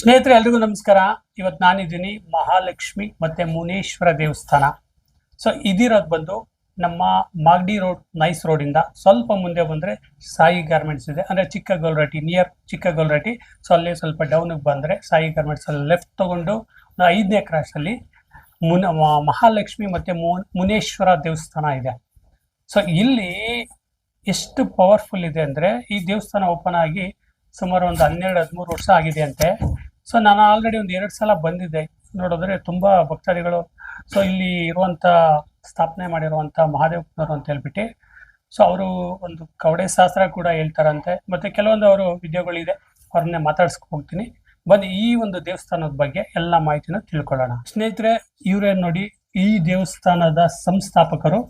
ಸ್ನೇಹಿತರೆ, ಎಲ್ರಿಗೂ ನಮಸ್ಕಾರ. ಇವತ್ತು ನಾನಿದ್ದೀನಿ ಮಹಾಲಕ್ಷ್ಮಿ ಮತ್ತೆ ಮುನೇಶ್ವರ ದೇವಸ್ಥಾನ. ಸೊ ಇದಿರೋದು ಬಂದು ನಮ್ಮ ಮಾಗಡಿ ರೋಡ್, ನೈಸ್ ರೋಡಿಂದ ಸ್ವಲ್ಪ ಮುಂದೆ ಬಂದರೆ ಸಾಯಿ ಗಾರ್ಮೆಂಟ್ಸ್ ಇದೆ. ಅಂದರೆ ಚಿಕ್ಕ ಗೊಲ್ರಟ್ಟಿ ನಿಯರ್ ಚಿಕ್ಕ ಗೊಲ್ರಟ್ಟಿ ಸೊ ಅಲ್ಲಿ ಸ್ವಲ್ಪ ಡೌನಿಗೆ ಬಂದರೆ ಸಾಯಿ ಗಾರ್ಮೆಂಟ್ಸ್ ಅಲ್ಲಿ ಲೆಫ್ಟ್ ತಗೊಂಡು ಐದನೇ ಕ್ರಾಸಲ್ಲಿ ಮುನ ಮಹಾಲಕ್ಷ್ಮಿ ಮತ್ತು ಮುನೇಶ್ವರ ದೇವಸ್ಥಾನ ಇದೆ. ಸೊ ಇಲ್ಲಿ ಎಷ್ಟು ಪವರ್ಫುಲ್ ಇದೆ ಅಂದರೆ ಈ ದೇವಸ್ಥಾನ ಓಪನ್ ಆಗಿ ಸುಮಾರು ಒಂದು ಹನ್ನೆರಡು ಹದಿಮೂರು ವರ್ಷ ಆಗಿದೆ ಅಂತೆ. ಸೊ ನಾನು ಆಲ್ರೆಡಿ ಒಂದು ಎರಡು ಸಲ ಬಂದಿದ್ದೆ. ನೋಡಿದ್ರೆ ತುಂಬಾ ಭಕ್ತಾದಿಗಳು. ಸೊ ಇಲ್ಲಿ ಇರುವಂತ ಸ್ಥಾಪನೆ ಮಾಡಿರುವಂಥ ಮಹಾದೇವನವರು ಅಂತ ಹೇಳ್ಬಿಟ್ಟು. ಸೊ ಅವರು ಒಂದು ಕವಡೆ ಶಾಸ್ತ್ರ ಕೂಡ ಹೇಳ್ತಾರಂತೆ. ಮತ್ತೆ ಕೆಲವೊಂದು ಅವರು ವಿಡಿಯೋಗಳಿದೆ ಅವ್ರನ್ನೇ ಮಾತಾಡ್ಸ್ಕೊ ಹೋಗ್ತೀನಿ. ಬನ್ನಿ ಈ ಒಂದು ದೇವಸ್ಥಾನದ ಬಗ್ಗೆ ಎಲ್ಲ ಮಾಹಿತಿನ ತಿಳ್ಕೊಳ್ಳೋಣ. ಸ್ನೇಹಿತರೆ ಇವರೇ ನೋಡಿ ಈ ದೇವಸ್ಥಾನದ ಸಂಸ್ಥಾಪಕರು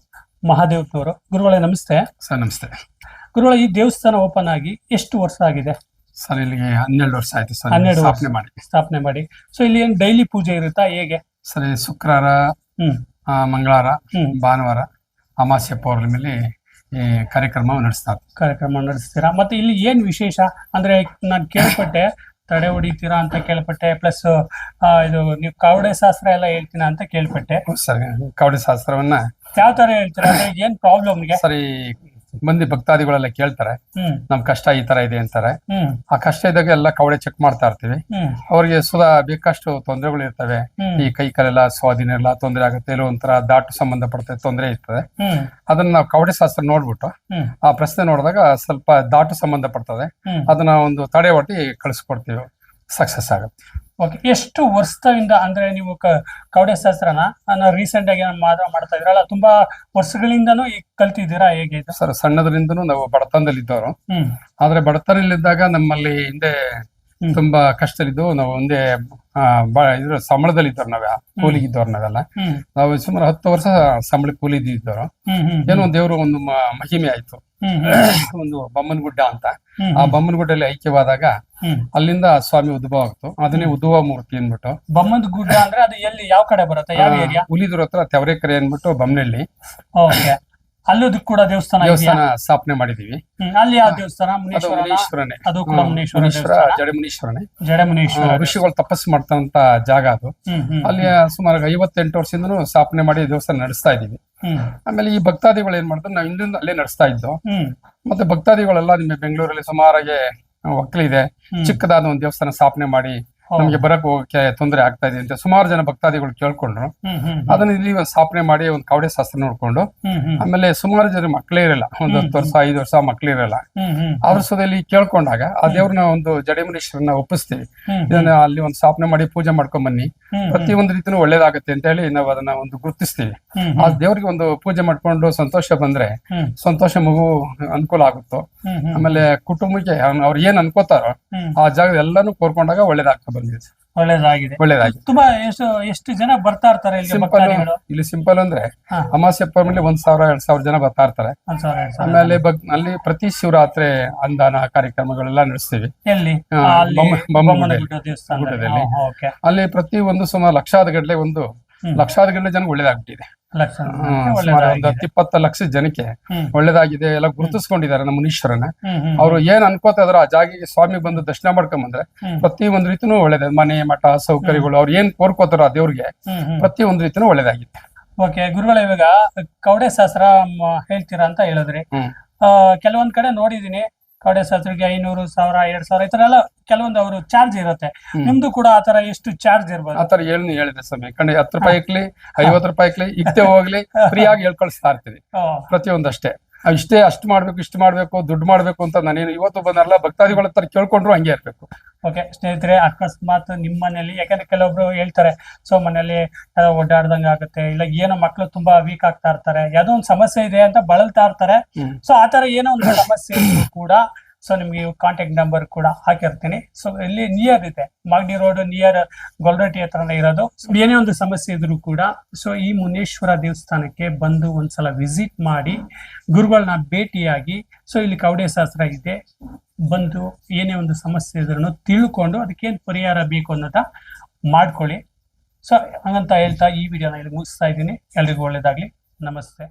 ಮಹಾದೇವನವರು ಗುರುಗಳೇ ನಮಸ್ತೆ. ಸರ್ ನಮಸ್ತೆ. ಗುರುಗಳ ಈ ದೇವಸ್ಥಾನ ಓಪನ್ ಆಗಿ ಎಷ್ಟು ವರ್ಷ ಆಗಿದೆ? ಸರ್ ಇಲ್ಲಿಗೆ ಹನ್ನೆರಡು ವರ್ಷ ಆಯ್ತು ಸರ್ ಹನ್ನೆರಡು ವರ್ಷ. ಸ್ಥಾಪನೆ ಮಾಡಿ. ಸ್ಥಾಪನೆ ಮಾಡಿ. ಸೊ ಇಲ್ಲಿ ಏನ್ ಡೈಲಿ ಪೂಜೆ ಇರುತ್ತಾ? ಹೇಗೆ? ಸರ್ ಈ ಶುಕ್ರವಾರ ಹ್ಮ್. ಆ, ಮಂಗಳವಾರ ಹ್ಮ್. ಭಾನುವಾರ ಅಮಾಸ್ಯ ಪೌರ್ಣಿಮೆಯಲ್ಲಿ ಈ ಕಾರ್ಯಕ್ರಮ ನಡೆಸ್ತಾರೆ. ಕಾರ್ಯಕ್ರಮ ನಡೆಸ್ತೀರಾ? ಮತ್ತೆ ಇಲ್ಲಿ ಏನ್ ವಿಶೇಷ? ಅಂದ್ರೆ ನಾನು ಕೇಳ್ಪಟ್ಟೆ ತಡೆ ಹೊಡಿತೀರಾ ಅಂತ ಕೇಳ್ಪಟ್ಟೆ ಪ್ಲಸ್ ಇದು ನೀವು ಕಾವಡೆ ಶಾಸ್ತ್ರ ಎಲ್ಲ ಹೇಳ್ತೀರಾ ಅಂತ ಕೇಳ್ಪಟ್ಟೆ. ಸರ್ ಕವಡೆ ಶಾಸ್ತ್ರವನ್ನ ಯಾವ ತರ ಹೇಳ್ತೀರಾ? ಅಂದ್ರೆ ಏನ್ ಪ್ರಾಬ್ಲಮ್ಗೆ ಸರಿ ಈ ಮಂದಿ ಭಕ್ತಾದಿಗಳೆಲ್ಲ ಕೇಳ್ತಾರೆ ನಮ್ ಕಷ್ಟ ಈ ತರ ಇದೆ ಅಂತಾರೆ. ಆ ಕಷ್ಟ ಇದ್ದಾಗ ಎಲ್ಲ ಕವಡೆ ಚೆಕ್ ಮಾಡ್ತಾ ಇರ್ತೀವಿ. ಅವ್ರಿಗೆ ಸುಧಾ ಬೇಕಷ್ಟು ತೊಂದರೆಗಳು ಇರ್ತವೆ. ಈ ಕೈ ಕಾಲೆಲ್ಲ ಸ್ವಾಧೀನ ಎಲ್ಲ ತೊಂದರೆ ಆಗುತ್ತೆ ಇಲ್ಲ ಒಂಥರ ದಾಟು ಸಂಬಂಧಪಡುತ್ತೆ ತೊಂದರೆ ಇರ್ತದೆ. ಅದನ್ನ ನಾವು ಕವಡೆ ಶಾಸ್ತ್ರ ನೋಡ್ಬಿಟ್ಟು ಆ ಪ್ರಶ್ನೆ ನೋಡಿದಾಗ ಸ್ವಲ್ಪ ದಾಟು ಸಂಬಂಧ ಪಡ್ತದೆ ಅದನ್ನ ಒಂದು ತಡೆ ಒಟ್ಟಿ ಕಳಿಸ್ಕೊಡ್ತೀವಿ. ಸಕ್ಸಸ್ ಆಗುತ್ತೆ. ಓಕೆ ಎಷ್ಟು ವರ್ಷದಿಂದ ಅಂದ್ರೆ ನೀವು ಕವಡೆ ಶಾಸ್ತ್ರನ ನಾನು ರೀಸೆಂಟ್ ಆಗಿ ಮಾತ್ರ ಮಾಡ್ತಾ ಇದ್ರಲ್ಲ ತುಂಬಾ ವರ್ಷಗಳಿಂದನೂ ಈಗ ಕಲ್ತಿದ್ದೀರಾ ಹೇಗೆ ಸರ್ ಸಣ್ಣದ್ರಿಂದನೂ ನಾವು ಬಡತನದಲ್ಲಿ ಇದ್ದವರು ಆದ್ರೆ ಬಡತನದಲ್ಲಿದ್ದಾಗ ನಮ್ಮಲ್ಲಿ ಹಿಂದೆ. ತುಂಬಾ ಕಷ್ಟದಲ್ಲಿದ್ದು ನಾವು ಒಂದೇ ಇದ್ರ ಸಂಬಳದಲ್ಲಿ ಇದ್ದವ್ರು ನಾವೇ ಕೂಲಿಗಿದ್ದವ್ರು ನಾವೆಲ್ಲ. ಹ್ಮ್. ನಾವು ಸುಮಾರು ಹತ್ತು ವರ್ಷ ಸಂಬಳ ಕೂಲಿ ಇದ್ದವರು ಏನೋ ಒಂದು ದೇವರು ಒಂದು ಮಹಿಮೆ ಆಯ್ತು. ಒಂದು ಬಮ್ಮನ್ ಒಂದು ಬಮ್ಮನಗುಡ್ಡ ಅಂತ. ಆ ಬೊಮ್ಮನಗುಡ್ಡಲ್ಲಿ ಐಕ್ಯವಾದಾಗ ಅಲ್ಲಿಂದ ಸ್ವಾಮಿ ಉದ್ಭವ ಆಗ್ತು. ಅದನ್ನೇ ಉದ್ಭವ ಮೂರ್ತಿ ಅಂದ್ಬಿಟ್ಟು. ಬಮ್ಮನ್ ಗುಡ್ಡ ಅಂದ್ರೆ ಅದು ಎಲ್ಲಿ ಯಾವ ಕಡೆ ಬರುತ್ತೆ ಯಾವ ಏರಿಯಾ ಹುಲಿದ್ರ ಹತ್ರ ತೆವರೆಕೆರೆ ಅಂದ್ಬಿಟ್ಟು ಬಮ್ಮನಹಳ್ಳಿ ಅಲ್ಲೂ ಕೂಡ ದೇವಸ್ಥಾನ ಸ್ಥಾಪನೆ ಮಾಡಿದೀವಿ ಹ್ಮ್, ಅಲ್ಲಿ ಯಾವ ದೇವಸ್ಥಾನ? ಅದು ಮುನೀಶ್ವರನ? ಮುನೀಶ್ವರನೇ. ಅದು ಕೂಡ ಮುನೇಶ್ವರ ಮುನೀಶ್ವರ ಮುನೀಶ್ವರ ಜಡಮುನೀಶ್ವರನೇ. ಜಡ ಮುನೀಶ್ವರ ಆ, ಋಷಿಗಳು ತಪಸ್ಸು ಮಾಡ್ತಂತ ಜಾಗ ಅದು. ಹ್ಮ್ ಹ್ಮ್ ಅಲ್ಲಿ ಸುಮಾರು ಐವತ್ತೆಂಟು ವರ್ಷದಿಂದ ಸ್ಥಾಪನೆ ಮಾಡಿ ದೇವಸ್ಥಾನ ನಡೆಸ್ತಾ ಇದೀವಿ ಹ್ಮ್. ಆಮೇಲೆ ಈ ಭಕ್ತಾದಿಗಳು ಏನ್ ಮಾಡ್ತಾರೆ ನಾವು ಹಿಂದಿಂದ ಅಲ್ಲೇ ನಡೆಸ್ತಾ ಇದ್ದೋ. ಹ್ಮ್. ಮತ್ತೆ ಭಕ್ತಾದಿಗಳೆಲ್ಲ ನಿಮ್ಮ ಬೆಂಗಳೂರಲ್ಲಿ ಸುಮಾರಾಗಿ ಒಕ್ಕಲಿದೆ. ಚಿಕ್ಕದಾದ ಒಂದು ದೇವಸ್ಥಾನ ಸ್ಥಾಪನೆ ಮಾಡಿ. ನಮಗೆ ಬರಕ್ ಹೋಗಕ್ಕೆ ತೊಂದರೆ ಆಗ್ತಾ ಇದೆ ಅಂತ ಸುಮಾರು ಜನ ಭಕ್ತಾದಿಗಳು ಕೇಳ್ಕೊಂಡ್ರು. ಅದನ್ನ ಇಲ್ಲಿ ಒಂದು ಸ್ಥಾಪನೆ ಮಾಡಿ ಒಂದು ಕಾವಡೆ ಶಾಸ್ತ್ರ ನೋಡ್ಕೊಂಡು ಆಮೇಲೆ ಸುಮಾರು ಜನ ಮಕ್ಕಳೇ ಇರಲ್ಲ ಒಂದು ಹತ್ತು ವರ್ಷ ಐದು ವರ್ಷ ಮಕ್ಕಳೇ ಇರಲ್ಲ. ಆ ವರ್ಷದಲ್ಲಿ ಕೇಳ್ಕೊಂಡಾಗ ಆ ದೇವ್ರನ್ನ ಒಂದು ಜಡೇಮುನೀಶ್ವರನ್ನ ಒಪ್ಪಿಸ್ತೀವಿ. ಇದನ್ನ ಅಲ್ಲಿ ಒಂದು ಸ್ಥಾಪನೆ ಮಾಡಿ ಪೂಜೆ ಮಾಡ್ಕೊಂಡ್ ಬನ್ನಿ. ಪ್ರತಿ ಒಂದು ರೀತಿನೂ ಒಳ್ಳೇದಾಗುತ್ತೆ ಅಂತ ಹೇಳಿ ನಾವು ಅದನ್ನ ಒಂದು ಗುರುತಿಸ್ತೀವಿ. ಆ ದೇವ್ರಿಗೆ ಒಂದು ಪೂಜೆ ಮಾಡ್ಕೊಂಡು ಸಂತೋಷ ಬಂದ್ರೆ ಸಂತೋಷ ಮಗು ಅನುಕೂಲ ಆಗುತ್ತೋ ಆಮೇಲೆ ಕುಟುಂಬಕ್ಕೆ ಅವ್ರ ಅವ್ರು ಏನ್ ಅನ್ಕೋತಾರೋ ಆ ಜಾಗ ಎಲ್ಲಾನು ಕೋರ್ಕೊಂಡಾಗ ಒಳ್ಳೇದಾಗ್ತಾ ಬಂದಿದೆ. ಒಳ್ಳೇದಾಗಿದೆ. ಒಳ್ಳೇದಾಗಿದೆ. ತುಂಬಾ ಎಷ್ಟು ಎಷ್ಟು ಜನ ಬರ್ತಾ ಇರ್ತಾರೆ ಇಲ್ಲಿ ಸಿಂಪಲ್ ಭಕ್ತಾದಿಗಳು? ಇಲ್ಲಿ ಸಿಂಪಲ್ ಅಂದ್ರೆ ಹಾ. ಅಮಾಸ್ಯ ಪರ್ಮಲ್ಲಿ ಒಂದ್ ಸಾವಿರ ಎರಡ್ ಸಾವಿರ ಜನ ಬರ್ತಾ ಇರ್ತಾರೆ. ಒಂದ್ ಸಾವಿರ ಎರಡ್ ಸಾವಿರ ಆಮೇಲೆ ಬಗ್ ಅಲ್ಲಿ ಪ್ರತಿ ಶಿವರಾತ್ರಿ ಅಂದಾನ ಕಾರ್ಯಕ್ರಮಗಳೆಲ್ಲ ನಡೆಸ್ತೀವಿ. ಎಲ್ಲಿ? ಹಾ, ಆ, ಅಲ್ಲಿ ಬೊಮ್ಮ- ಬೊಮ್ಮ ಬೊಮ್ಮನ ಗುಡ್ಡೆ. ಗುಡ್ಡ ದೇವಸ್ಥಾನದಲ್ಲಿ. ಗುಡ್ಡದಲ್ಲಿ. ಓಕೆ. ಅಲ್ಲಿ ಪ್ರತಿ ಒಂದು ಸುಮಾರು ಲಕ್ಷಾದ ಗಡ್ಲೆ ಒಂದು ಹ್ಮ್. ಲಕ್ಷಾದ ಗಡ್ಲೆ ಜನ ಒಳ್ಳೇದಾಗ್ಬಿಟ್ಟಿದೆ. ಲಕ್ಷ ಒಂದು ಹತ್ತು ಇಪ್ಪತ್ತು ಲಕ್ಷ ಜನಕ್ಕೆ ಒಳ್ಳೇದಾಗಿದೆ ಎಲ್ಲ ಗುರುತಿಸ್ಕೊಂಡಿದ್ದಾರೆ ನಮ್ಮ ಮುನೀಶ್ವರನ. ಅವ್ರು ಏನ್ ಅನ್ಕೋತಾ ಇದಾರೋ ಆ ಜಾಗಿಗೆ ಸ್ವಾಮಿ ಬಂದು ದರ್ಶನ ಮಾಡ್ಕೊಂಡ್ ಬಂದ್ರೆ ಪ್ರತಿ ಒಂದ್ ರೀತಿನೂ ಒಳ್ಳೇದೇ ಮನೆ ಮಠ ಸೌಕರ್ಯಗಳು ಅವ್ರು ಏನ್ ಕೋರ್ಕೋತಾರೋ ಆ ದೇವ್ರಿಗೆ ಪ್ರತಿ ಒಂದ್ ರೀತಿನೂ ಒಳ್ಳೇದಾಗಿತ್ತು ಓಕೆ ಗುರುಗಳ ಇವಾಗ ಕವಡೆ ಶಾಸ್ತ್ರ ಹೇಳ್ತೀರಾ ಅಂತ ಹೇಳಿದ್ರಿ. ಆ, ಕೆಲವೊಂದ್ ಕಡೆ ನೋಡಿದೀನಿ. ಕವಡೆ ಸತ್ರಿಗೆ ಐನೂರು ಸಾವಿರ ಎರಡ್ ಸಾವಿರ ಈ ತರ ಎಲ್ಲ ಕೆಲವೊಂದು ಅವರು ಚಾರ್ಜ್ ಇರುತ್ತೆ. ನಿಮ್ದು ಕೂಡ ಆತರ ಎಷ್ಟು ಚಾರ್ಜ್ ಇರ್ಬೋದು? ಆತರ ಏನು ಹೇಳಿದೆ ಸಮಯ ಯಾಕಂದ್ರೆ ಹತ್ತು ರೂಪಾಯಿ ಇಕ್ಲಿ ಐವತ್ತು ರೂಪಾಯಿ ಇಕ್ಲಿ ಇಕ್ತೆ ಹೋಗ್ಲಿ ಫ್ರೀ ಆಗಿ ಹೇಳ್ಕೊಳ್ಸ್ತಾ ಇರ್ತೀವಿ ಪ್ರತಿಯೊಂದಷ್ಟೇ. ಇಷ್ಟೇ ಅಷ್ಟು ಮಾಡ್ಬೇಕು ಇಷ್ಟು ಮಾಡ್ಬೇಕು ದುಡ್ಡು ಮಾಡ್ಬೇಕು ಅಂತ ನಾನೇನು ಇವತ್ತು ಬಂದಾರಲ್ಲ ಭಕ್ತಾದಿಗಳ ಹತ್ರ ಕೇಳ್ಕೊಂಡ್ರು ಹಂಗೆ ಇರ್ಬೇಕು. ಓಕೆ ಸ್ನೇಹಿತರೆ ಅಕಸ್ಮಾತ್ ನಿಮ್ಮ ಮನೇಲಿ ಯಾಕಂದ್ರೆ ಕೆಲವೊಬ್ರು ಹೇಳ್ತಾರೆ ಸೊ ಮನೇಲಿ ಯಾವ್ದೋ ಓಡಾಡ್ದಂಗ ಆಗುತ್ತೆ ಇಲ್ಲ ಏನೋ ಮಕ್ಳು ತುಂಬಾ ವೀಕ್ ಆಗ್ತಾ ಇರ್ತಾರೆ ಯಾವ್ದೋ ಒಂದು ಸಮಸ್ಯೆ ಇದೆ ಅಂತ ಬಳಲ್ತಾ ಇರ್ತಾರೆ. ಸೊ ಆತರ ಏನೋ ಒಂದು ಸಮಸ್ಯೆ ಕೂಡ ಸೊ ನಿಮ್ಗೆ ಕಾಂಟ್ಯಾಕ್ಟ್ ನಂಬರ್ ಕೂಡ ಹಾಕಿರ್ತೀನಿ. ಸೊ ಇಲ್ಲಿ ನಿಯರ್ ಇದೆ. ಮಾಗಡಿ ರೋಡ್ ನಿಯರ್ ಗೊಲ್ರಟ್ಟಿ ಹತ್ರನೇ ಇರೋದು. ಏನೇ ಒಂದು ಸಮಸ್ಯೆ ಇದ್ರು ಕೂಡ ಸೊ ಈ ಮುನೇಶ್ವರ ದೇವಸ್ಥಾನಕ್ಕೆ ಬಂದು ಒಂದ್ಸಲ ವಿಸಿಟ್ ಮಾಡಿ ಗುರುಗಳನ್ನ ಭೇಟಿಯಾಗಿ ಸೊ ಇಲ್ಲಿ ಕವಡೆ ಶಾಸ್ತ್ರ ಇದೆ. ಬಂದು ಏನೇ ಒಂದು ಸಮಸ್ಯೆ ಇದ್ರೂ ತಿಳ್ಕೊಂಡು ಅದಕ್ಕೇನು ಪರಿಹಾರ ಬೇಕು ಅನ್ನೋದ ಮಾಡ್ಕೊಳ್ಳಿ. ಸೊ ಹಂಗಂತ ಹೇಳ್ತಾ ಈ ವಿಡಿಯೋನ ಇಲ್ಲಿ ಮುಗಿಸ್ತಾ ಇದ್ದೀನಿ. ಎಲ್ರಿಗೂ ಒಳ್ಳೇದಾಗ್ಲಿ. ನಮಸ್ತೆ.